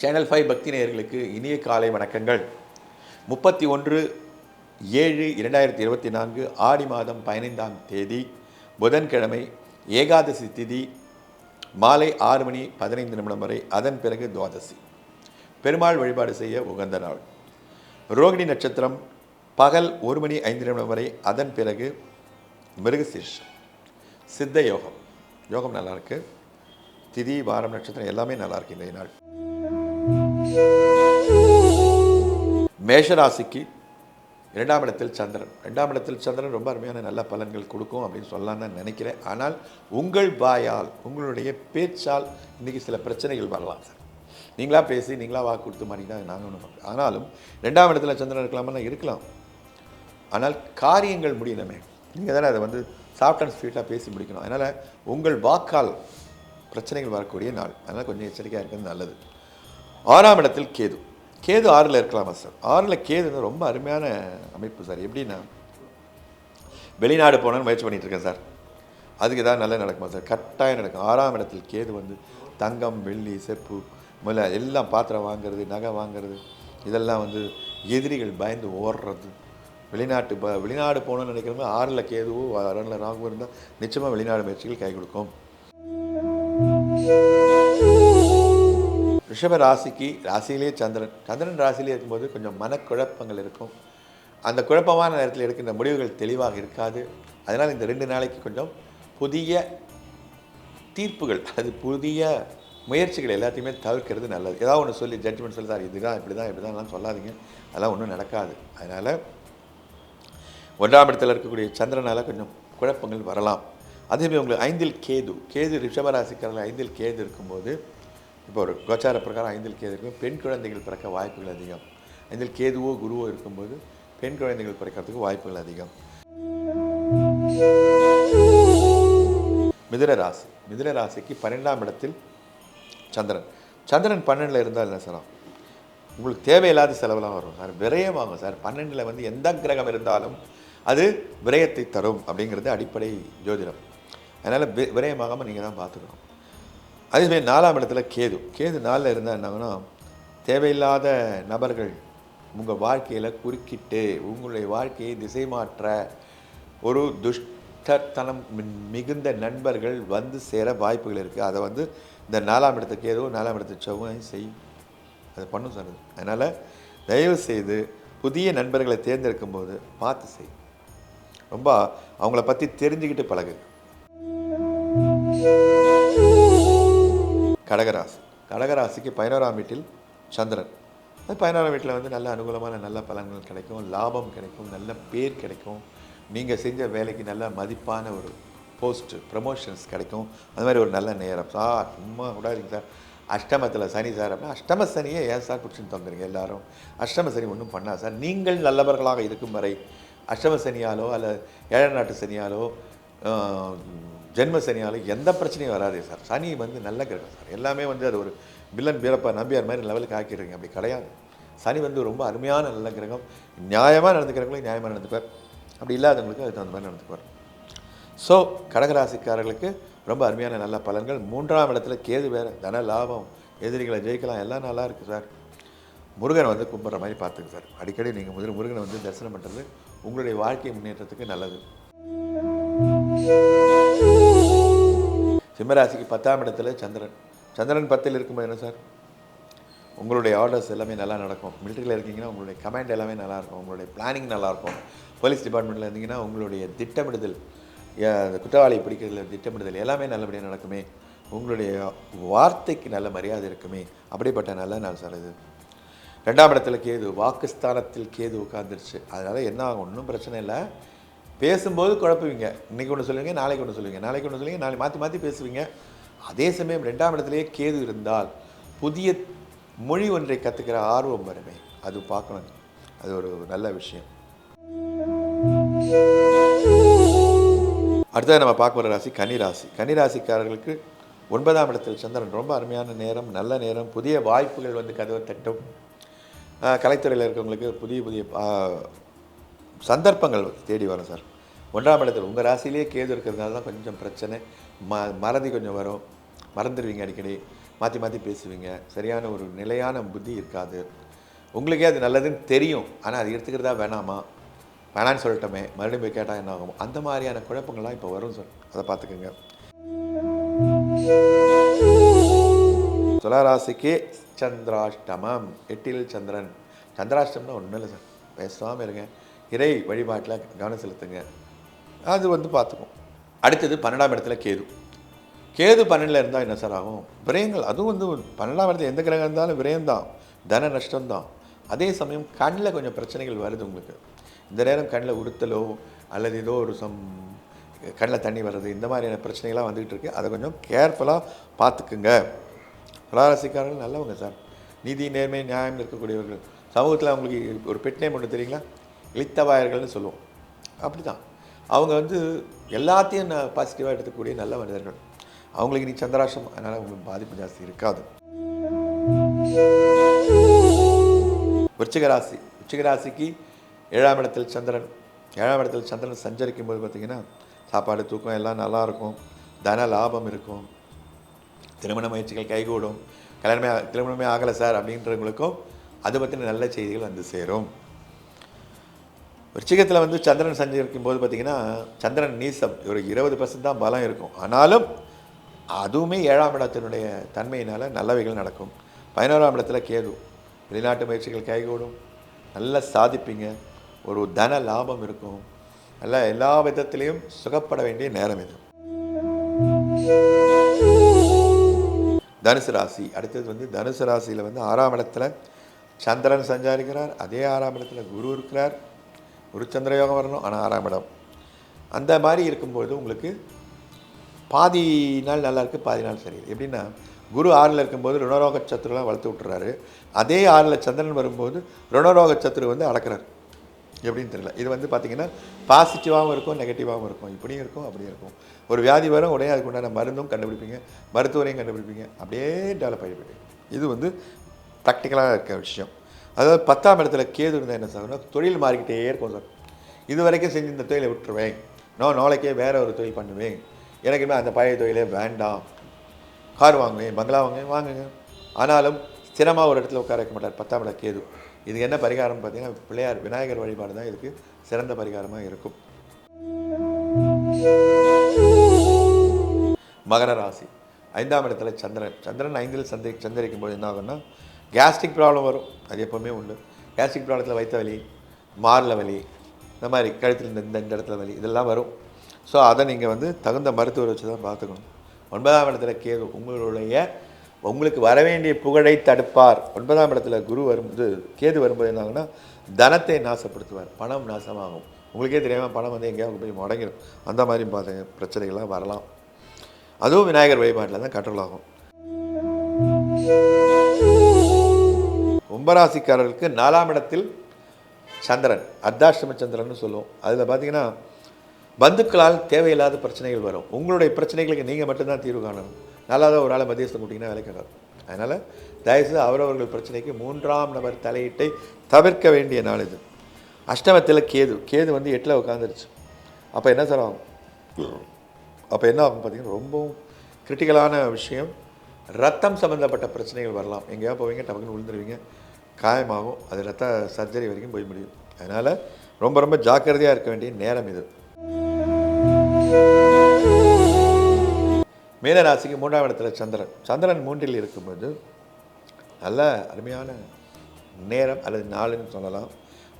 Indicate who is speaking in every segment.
Speaker 1: Channel five பக்தி நேயர்களுக்கு இனிய காலை வணக்கங்கள். முப்பத்தி ஒன்று ஏழு இரண்டாயிரத்தி இருபத்தி நான்கு ஆடி மாதம் பதினைந்தாம் தேதி புதன்கிழமை ஏகாதசி திதி மாலை ஆறு மணி பதினைந்து நிமிடம் வரை அதன் பிறகு துவாதசி. பெருமாள் வழிபாடு செய்ய உகந்த நாள். ரோகிணி நட்சத்திரம் பகல் ஒரு மணி ஐந்து நிமிடம் வரை அதன் பிறகு மிருகசீர்ஷம். சித்த யோகம். யோகம் நல்லாயிருக்கு திதி வாரம் நட்சத்திரம் எல்லாமே நல்லாயிருக்கு இந்த நாள். மேஷராசிக்கு இரண்டாம் இடத்தில் சந்திரன். இரண்டாம் இடத்தில் சந்திரன் ரொம்ப அருமையான நல்ல பலன்கள் கொடுக்கும் அப்படின்னு சொல்லலாம்னு நான் நினைக்கிறேன். ஆனால் உங்கள் வாயால் உங்களுடைய பேச்சால் இன்றைக்கி சில பிரச்சனைகள் வரலாம் சார். நீங்களா பேசி நீங்களா வாக்கு கொடுத்து மாட்டீங்கன்னா நாங்கள் ஒன்று ஆனாலும் ரெண்டாம் இடத்துல சந்திரன் இருக்கலாமா இருக்கலாம். ஆனால் காரியங்கள் முடியலமே நீங்கள் தானே அதை வந்து சாஃப்ட் அண்ட் ஸ்வீட்டாக பேசி முடிக்கணும். அதனால் உங்கள் வாக்கால் பிரச்சனைகள் வரக்கூடிய நாள். அதனால் கொஞ்சம் எச்சரிக்கையாக இருக்கிறது நல்லது. ஆறாம் இடத்தில் கேது. கேது ஆறில் இருக்கலாமா சார்? ஆறில் கேது வந்து ரொம்ப அருமையான அமைப்பு சார். எப்படின்னா வெளிநாடு போகணுன்னு முயற்சி பண்ணிட்டு இருக்கேன் சார். அதுக்கு ஏதாவது நல்லா நடக்குமா சார்? கட்டாயம் நடக்கும். ஆறாம் இடத்தில் கேது வந்து தங்கம் வெள்ளி செப்பு முதல்ல எல்லாம் பாத்திரம் வாங்குறது நகை வாங்குறது இதெல்லாம் வந்து எதிரிகள் பயந்து ஓடுறது. வெளிநாட்டு ப வெளிநாடு போகணும்னு நினைக்கிறவங்க ஆறில் கேதுவோ அரணில் ராகுவோ இருந்தால் நிச்சயமாக வெளிநாடு முயற்சிகள் கை கொடுக்கும். ரிஷப ராசிக்கு ராசியிலே சந்திரன். சந்திரன் ராசியிலே இருக்கும்போது கொஞ்சம் மனக்குழப்பங்கள் இருக்கும். அந்த குழப்பமான நேரத்தில் எடுக்கின்ற முடிவுகள் தெளிவாக இருக்காது. அதனால் இந்த ரெண்டு நாளைக்கு கொஞ்சம் புதிய தீர்ப்புகள் அது புதிய முயற்சிகள் எல்லாத்தையுமே தவிர்க்கிறது நல்லது. ஏதாவது ஒன்று சொல்லி ஜட்ஜ்மெண்ட் சொல்லி தான் இதுதான் இப்படி தான் இப்படி தான் சொல்லாதீங்க. அதெல்லாம் ஒன்றும் நடக்காது. அதனால் ஒன்றாம் இடத்தில் இருக்கக்கூடிய சந்திரனால் கொஞ்சம் குழப்பங்கள் வரலாம். அதேமாதிரி உங்களுக்கு ஐந்தில் கேது. கேது ரிஷபராசிக்காரர்கள் ஐந்தில் கேது இருக்கும்போது இப்போ ஒரு கோச்சார பிரகாரம் ஐந்தில் கேது இருக்கும் பெண் குழந்தைகள் பிறக்க வாய்ப்புகள் அதிகம். ஐந்தில் கேதுவோ குருவோ இருக்கும்போது பெண் குழந்தைகள் பிறக்கிறதுக்கு வாய்ப்புகள் அதிகம். மிதுன ராசி. மிதுன ராசிக்கு பன்னெண்டாம் இடத்தில் சந்திரன். சந்திரன் பன்னெண்டில் இருந்தால் என்ன சார் உங்களுக்கு தேவையில்லாத செலவெல்லாம் வரும். சார் விரயமாகும் சார் பன்னெண்டில் வந்து எந்த கிரகம் இருந்தாலும் அது விரயத்தை தரும் அப்படிங்கிறது அடிப்படை ஜோதிடம். அதனால் வி விரயமாகாமல் நீங்கள் தான் பார்த்துக்கணும். அதேமாதிரி நாலாம் இடத்துல கேது. கேது நாளில் இருந்தால் என்னங்கன்னா தேவையில்லாத நபர்கள் உங்கள் வாழ்க்கையில் குறுக்கிட்டு உங்களுடைய வாழ்க்கையை திசை மாற்ற ஒரு துஷ்டத்தனம் மிகுந்த நண்பர்கள் வந்து சேர வாய்ப்புகள் இருக்குது அதை வந்து இந்த நாலாம் இடத்துக்கு ஏதோ நாலாம் இடத்துக்கு செவ்வாய் செய்யும் அதை பண்ணும் சார் அதனால் தயவு செய்து புதிய நண்பர்களை தேர்ந்தெடுக்கும் போது பார்த்து செய். ரொம்ப அவங்கள பற்றி தெரிஞ்சுக்கிட்டு பழகு. கடகராசி. கடகராசிக்கு பதினோராம் வீட்டில் சந்திரன். அது பதினோராம் வீட்டில் வந்து நல்ல அனுகூலமான நல்ல பலன்கள் கிடைக்கும் லாபம் கிடைக்கும் நல்ல பேர் கிடைக்கும். நீங்கள் செஞ்ச வேலைக்கு நல்ல மதிப்பான ஒரு போஸ்ட் ப்ரமோஷன்ஸ் கிடைக்கும். அது மாதிரி ஒரு நல்ல நேரம். சார் சும்மா விடாதீங்க சார். அஷ்டமத்தில் சனி சார் அப்படின்னா அஷ்டம சனியை ஏன் சார் குடிச்சுன்னு தந்துறீங்க எல்லாரும்? அஷ்டம சனி ஒன்றும் பண்ணா சார். நீங்கள் நல்லவர்களாக இருக்கும் வரை அஷ்டம சனியாலோ அல்ல ஏழை நாட்டு சனியாலோ ஜென்ம சனியால் எந்த பிரச்சனையும் வராதே சார். சனி வந்து நல்ல கிரகம் சார். எல்லாமே வந்து அது ஒரு வில்லன் வீரப்பா நம்பியார் மாதிரி லெவலுக்கு ஆக்கிடுறீங்க. அப்படி கிடையாது. சனி வந்து ரொம்ப அருமையான நல்ல கிரகம். நியாயமாக நடந்துக்கிறவங்களும் நியாயமாக நடந்துப்பார். அப்படி இல்லாதவங்களுக்கு அது தகுந்த மாதிரி நடந்துக்குவார் ஸோ கடகராசிக்காரர்களுக்கு ரொம்ப அருமையான நல்ல பலன்கள். மூன்றாம் இடத்துல கேது வேறு. தன லாபம் எதிரிகளை ஜெயிக்கலாம். எல்லாம் நல்லா இருக்குது சார். முருகனை வந்து கும்பிட்ற மாதிரி பார்த்துங்க சார். அடிக்கடி நீங்கள் முதல் முருகனை வந்து தரிசனம் பண்ணுறது உங்களுடைய வாழ்க்கை முன்னேற்றத்துக்கு நல்லது. சிம்மராசிக்கு பத்தாம் இடத்துல சந்திரன். சந்திரன் பத்தில் இருக்கும்போது என்ன சார்? உங்களுடைய ஆர்டர்ஸ் எல்லாமே நல்லா நடக்கும். மிலிட்டரியில் இருக்கீங்கன்னா உங்களுடைய கமாண்ட் எல்லாமே நல்லாயிருக்கும் உங்களுடைய பிளானிங் நல்லாயிருக்கும் போலீஸ் டிபார்ட்மெண்ட்டில் இருந்தீங்கன்னா உங்களுடைய திட்டமிடுதல் குற்றவாளியை பிடிக்கிறதுல திட்டமிடுதல் எல்லாமே நல்லபடியாக நடக்குமே. உங்களுடைய வார்த்தைக்கு நல்ல மரியாதை இருக்குமே. அப்படிப்பட்ட நல்ல நாள் சார் இது. ரெண்டாம் இடத்துல கேது வாக்குஸ்தானத்தில் கேது உட்காந்துருச்சு அதனால் என்ன ஆகும்? ஒன்றும் பிரச்சனை இல்லை. பேசும்போது குழப்புவீங்க. இன்றைக்கி ஒன்று சொல்லுவீங்க நாளைக்கு ஒன்று சொல்லுவீங்க. நாளைக்கு ஒன்று சொல்லுவீங்க நாளைக்கு மாற்றி மாற்றி பேசுவீங்க. அதே சமயம் ரெண்டாம் இடத்துலேயே கேது இருந்தால் புதிய மொழி ஒன்றை கற்றுக்கிற ஆர்வம் வருமே. அது பார்க்கணும். அது ஒரு நல்ல விஷயம். அடுத்தது நம்ம பார்க்க போகிற ராசி கன்னிராசி. கன்னிராசிக்காரர்களுக்கு ஒன்பதாம் இடத்தில் சந்திரன். ரொம்ப அருமையான நேரம் நல்ல நேரம் புதிய வாய்ப்புகள் வந்து கதவை தட்டும். கலைத்துறையில் இருக்கவங்களுக்கு புதிய புதிய சந்தர்ப்பங்கள் தேடி வரும் சார். ஒன்றாம் இடத்தில் உங்கள் ராசியிலேயே கேது இருக்கிறதுனால தான் கொஞ்சம் பிரச்சனை. ம மறதி கொஞ்சம் வரும். மறந்துடுவீங்க அடிக்கடி. மாற்றி மாற்றி பேசுவீங்க. சரியான ஒரு நிலையான புத்தி இருக்காது. உங்களுக்கே அது நல்லதுன்னு தெரியும். ஆனால் அது எடுத்துக்கிறதா வேணாமா? வேணான்னு சொல்லிட்டோமே. மறுபடியும் போய் கேட்டால் என்ன ஆகும்? அந்த மாதிரியான குழப்பங்கள்லாம் இப்போ வரும் சார். அதை பார்த்துக்குங்க. துளராசிக்கு சந்திராஷ்டமம். எட்டில் சந்திரன். சந்திராஷ்டம்னா ஒன்றும் இல்லை சார். பேசாமல் இருங்க. இறை வழிபாட்டில் கவனம் செலுத்துங்க. அது வந்து பார்த்துக்கும் அடுத்தது பன்னெண்டாம் இடத்துல கேது. கேது பன்னெண்டில் இருந்தால் என்ன சார் ஆகும்? விரயங்கள். அதுவும் வந்து பன்னெண்டாம் இடத்துல எந்த கிரகம் இருந்தாலும் விரயம்தான் தன. நஷ்டம்தான் அதே சமயம் கண்ணில் கொஞ்சம் பிரச்சனைகள் வருது உங்களுக்கு. இந்த நேரம் கண்ணில் உறுத்தலோ அல்லது ஏதோ ஒரு சம் கண்ணில் தண்ணி வர்றது இந்த மாதிரியான பிரச்சனைகள்லாம் வந்துக்கிட்டு இருக்கு. அதை கொஞ்சம் கேர்ஃபுல்லாக பார்த்துக்குங்க. துளாராசிக்காரர்கள் நல்லவங்க சார். நீதி நேர்மை நியாயம் இருக்கக்கூடியவர்கள். சமூகத்தில் அவங்களுக்கு ஒரு பெட் நேம் ஒன்று தெரியுங்களா? லித்தவாயர்கள்னு சொல்லுவோம். அப்படி தான் அவங்க வந்து எல்லாத்தையும் நான் பாசிட்டிவாக எடுத்துக்கூடிய நல்ல மனிதர்கள். அவங்களுக்கு நீ சந்திராசம் அதனால் உங்களுக்கு பாதிப்பு ஜாஸ்தி இருக்காது. விருச்சிக ராசி ஏழாம் இடத்தில் சந்திரன். ஏழாம் இடத்தில் சந்திரன் சஞ்சரிக்கும் போது பார்த்தீங்கன்னா சாப்பாடு தூக்கம் எல்லாம் நல்லாயிருக்கும் தன லாபம் இருக்கும். திருமண முயற்சிகள் கைகூடும். கல்யாணமே திருமணமே ஆகலை சார் அப்படின்றவங்களுக்கும் அதை பற்றின நல்ல செய்திகள் வந்து சேரும். விருச்சிகத்தில் வந்து சந்திரன் சஞ்சரிக்கும் போது பார்த்தீங்கன்னா சந்திரன் நீசம் ஒரு இருபது பர்சன்ட் தான் பலம் இருக்கும். ஆனாலும் அதுவுமே ஏழாம் இடத்தினுடைய தன்மையினால் நல்லவைகள் நடக்கும். பதினோராம் இடத்துல கேது. வெளிநாட்டு முயற்சிகள் கைகூடும். நல்லா சாதிப்பீங்க. ஒரு தன லாபம் இருக்கும். நல்லா எல்லா விதத்திலையும் சுகப்பட வேண்டிய நேரம் இது. தனுசு ராசி. அடுத்தது வந்து தனுசு ராசியில் வந்து ஆறாம் இடத்துல சந்திரன் சஞ்சாரிக்கிறார். அதே ஆறாம் இடத்துல குரு இருக்கிறார். குரு சந்திர யோகம் வரணும் ஆனால் ஆறாம் இடம். அந்த மாதிரி இருக்கும்போது உங்களுக்கு பாதி நாள் நல்லா இருக்குது பாதி நாள் சரியில்லை. எப்படின்னா குரு ஆறில் இருக்கும்போது ருணரோக சத்துருலாம் வளர்த்து விட்டுறாரு. அதே ஆறில் சந்திரன் வரும்போது ருணரோக சத்துரு வந்து அடக்குறாரு எப்படின்னு தெரியல. இது வந்து பார்த்திங்கன்னா பாசிட்டிவாகவும் இருக்கும் நெகட்டிவாகவும் இருக்கும். இப்படியும் இருக்கும் அப்படியும் இருக்கும். ஒரு வியாதி வரும் உடனே அதுக்குண்டான மருந்தும் கண்டுபிடிப்பீங்க மருத்துவரையும் கண்டுபிடிப்பீங்க. அப்படியே டெவலப் ஆகிடுவீங்க இது வந்து ப்ராக்டிக்கலாக இருக்க விஷயம். அதாவது பத்தாம் இடத்துல கேது இருந்தால் என்ன சார்னா தொழில் மாறிக்கிட்டே இருக்கும் சார். இது வரைக்கும் செஞ்சு இந்த தொழிலை விட்டுருவேன். நான் நாளைக்கே வேறு ஒரு தொழில் பண்ணுவேன். எனக்குமே அந்த பழைய தொழிலே வேண்டாம். கார் வாங்குவேன் பங்களா வாங்குவேன் வாங்குங்க. ஆனாலும் ஸ்திரமாக ஒரு இடத்துல உட்கார வைக்க மாட்டார் பத்தாம் இடம் கேது. இதுக்கு என்ன பரிகாரம் பார்த்தீங்கன்னா பிள்ளையார் விநாயகர் வழிபாடு தான் இதுக்கு சிறந்த பரிகாரமாக இருக்கும். மகர ராசி. ஐந்தாம் இடத்துல சந்திரன். சந்திரன் ஐந்தில் சந்தை சந்தரிக்கும் போது என்ன ஆகும்னா கேஸ்ட்ரிக் ப்ராப்ளம் வரும். அது எப்போவுமே உண்டு. கேஸ்ட்ரிக் ப்ராப்ளத்தில் வைத்த வலி மாரில் வலி இந்த மாதிரி கழுத்தில் இந்த இந்த இடத்துல வலி இதெல்லாம் வரும். ஸோ அதை நீங்கள் வந்து தகுந்த மருத்துவரை வச்சு தான் பார்த்துக்கணும். ஒன்பதாம் இடத்துல கேது உங்களுடைய உங்களுக்கு வர வேண்டிய புகழை தடுப்பார். ஒன்பதாம் இடத்துல குரு வரும்போது கேது வரும்போது என்னாகுன்னா தனத்தை நாசப்படுத்துவார். பணம் நாசமாகும். உங்களுக்கே தெரியாமல் பணம் வந்து எங்கேயாவது போய் முடங்கிடும் அந்த மாதிரி பார்த்த பிரச்சனைகள்லாம் வரலாம். அதுவும் விநாயகர் வழிபாட்டில் தான் கண்ட்ரோல் ஆகும் கும்பராசிக்காரர்களுக்கு நாலாம் இடத்தில் சந்திரன் அர்த்தாஷ்டம சந்திரன் சொல்லுவோம். அதில் பார்த்தீங்கன்னா பந்துக்களால் தேவையில்லாத பிரச்சனைகள் வரும். உங்களுடைய பிரச்சனைகளுக்கு நீங்கள் மட்டும்தான் தீர்வு காணணும். நல்லாத ஒரு ஆளை மத்தியஸ்தம் கூட்டிங்கன்னா வேலை கிடையாது அதனால் தயவுசெய்து அவரவர்கள் பிரச்சனைக்கு மூன்றாம் நபர் தலையீட்டை தவிர்க்க வேண்டிய நாள் இது. அஷ்டமத்தில் கேது. கேது வந்து எட்டில் உட்காந்துருச்சு அப்போ என்ன சார் ஆகும்? அப்போ என்ன ஆகும் பார்த்தீங்கன்னா ரொம்பவும் கிரிட்டிக்கலான விஷயம். ரத்தம் சம்மந்தப்பட்ட பிரச்சனைகள் வரலாம். எங்கேயா போவீங்க டபக்குன்னு விழுந்துருவீங்க காயமாகும். அது ரத்த சர்ஜரி வரைக்கும் போய் முடியும். அதனால் ரொம்ப ரொம்ப ஜாக்கிரதையாக இருக்க வேண்டிய நேரம் இது. மீன ராசிக்கு மூன்றாம் இடத்துல சந்திரன். சந்திரன் மூன்றில் இருக்கும்போது நல்ல அருமையான நேரம் அல்லது நாளுன்னு சொல்லலாம்.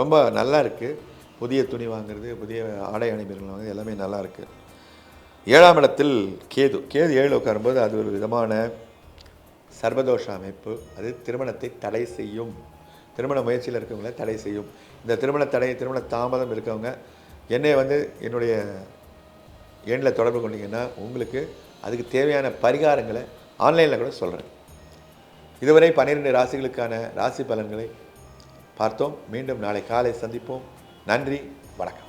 Speaker 1: ரொம்ப நல்லா இருக்குது புதிய துணி வாங்குறது புதிய ஆடை அணிமைகள் வாங்குறது எல்லாமே நல்லா இருக்குது ஏழாம் இடத்தில் கேது. கேது ஏழு உட்காரும்போது அது ஒரு விதமான சர்வதோஷ அமைப்பு அது திருமணத்தை தடை செய்யும். திருமண முயற்சியில் இருக்கவங்கள தடை செய்யும். இந்த திருமண தடை திருமண தாமதம் இருக்கவங்க என்னை வந்து என்னுடைய எண்ணில் தொடர்பு கொண்டீங்கன்னா உங்களுக்கு அதுக்கு தேவையான பரிகாரங்களை ஆன்லைனில் கூட சொல்கிறேன் இதுவரை பன்னிரெண்டு ராசிகளுக்கான ராசி பலன்களை பார்த்தோம். மீண்டும் நாளை காலை சந்திப்போம். நன்றி வணக்கம்.